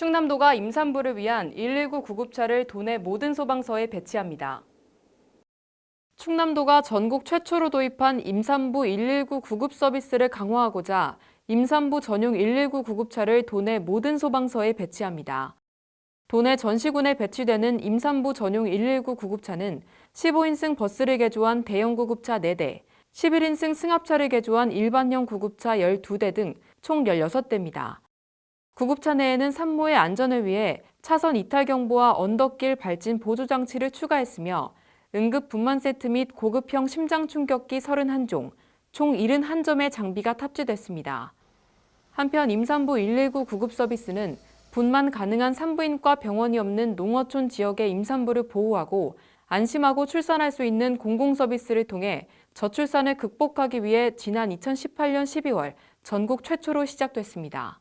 충남도가 임산부를 위한 119 구급차를 도내 모든 소방서에 배치합니다. 충남도가 전국 최초로 도입한 임산부 119 구급 서비스를 강화하고자 임산부 전용 119 구급차를 도내 모든 소방서에 배치합니다. 도내 전 시군에 배치되는 임산부 전용 119 구급차는 15인승 버스를 개조한 대형 구급차 4대, 11인승 승합차를 개조한 일반형 구급차 12대 등 총 16대입니다. 구급차 내에는 산모의 안전을 위해 차선 이탈 경보와 언덕길 발진 보조 장치를 추가했으며 응급 분만 세트 및 고급형 심장 충격기 31종, 총 71점의 장비가 탑재됐습니다. 한편 임산부 119 구급 서비스는 분만 가능한 산부인과 병원이 없는 농어촌 지역의 임산부를 보호하고 안심하고 출산할 수 있는 공공 서비스를 통해 저출산을 극복하기 위해 지난 2018년 12월 전국 최초로 시작됐습니다.